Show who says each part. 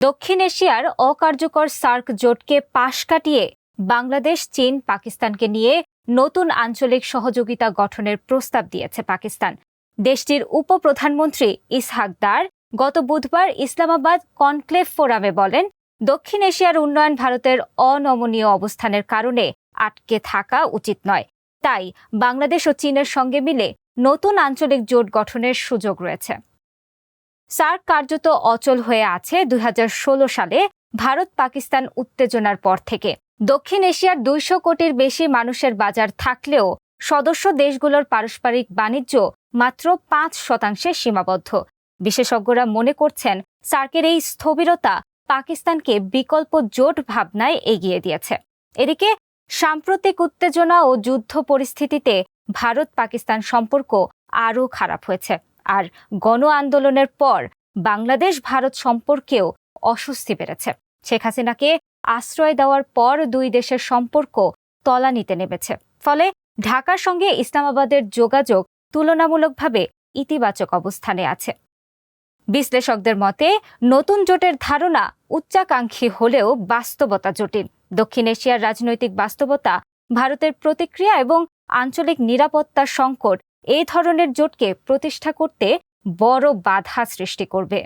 Speaker 1: দক্ষিণ এশিয়ার অকার্যকর সার্ক জোটকে পাশ কাটিয়ে বাংলাদেশ, চীন, পাকিস্তানকে নিয়ে নতুন আঞ্চলিক সহযোগিতা গঠনের প্রস্তাব দিয়েছে পাকিস্তান। দেশটির উপপ্রধানমন্ত্রী ইসহাক দার গত বুধবার ইসলামাবাদ কনক্লেভ ফোরামে বলেন, দক্ষিণ এশিয়ার উন্নয়ন ভারতের অনমনীয় অবস্থানের কারণে আটকে থাকা উচিত নয়। তাই বাংলাদেশ ও চীনের সঙ্গে মিলে নতুন আঞ্চলিক জোট গঠনের সুযোগ রয়েছে। সার্ক কার্যত অচল হয়ে আছে দুই হাজার ষোলো সালে ভারত পাকিস্তান উত্তেজনার পর থেকে। দক্ষিণ এশিয়ার দুইশো কোটির বেশি মানুষের বাজার থাকলেও সদস্য দেশগুলোর পারস্পরিক বাণিজ্য মাত্র পাঁচ শতাংশে সীমাবদ্ধ। বিশেষজ্ঞরা মনে করছেন, সার্কের এই স্থবিরতা পাকিস্তানকে বিকল্প জোট ভাবনায় এগিয়ে দিয়েছে। এদিকে, সাম্প্রতিক উত্তেজনা ও যুদ্ধ পরিস্থিতিতে ভারত পাকিস্তান সম্পর্ক আরও খারাপ হয়েছে। আর গণ আন্দোলনের পর বাংলাদেশ ভারত সম্পর্কেও অস্বস্তি বেড়েছে। শেখ হাসিনাকে আশ্রয় দেওয়ার পর দুই দেশের সম্পর্ক তলানিতে নেমেছে। ফলে ঢাকার সঙ্গে ইসলামাবাদের যোগাযোগ তুলনামূলকভাবে ইতিবাচক অবস্থানে আছে। বিশ্লেষকদের মতে, নতুন জোটের ধারণা উচ্চাকাঙ্ক্ষী হলেও বাস্তবতা জটিল। দক্ষিণ এশিয়ার রাজনৈতিক বাস্তবতা, ভারতের প্রতিক্রিয়া এবং আঞ্চলিক নিরাপত্তার সংকট এই ধরনের জোটকে প্রতিষ্ঠা করতে বড় বাধা সৃষ্টি করবে।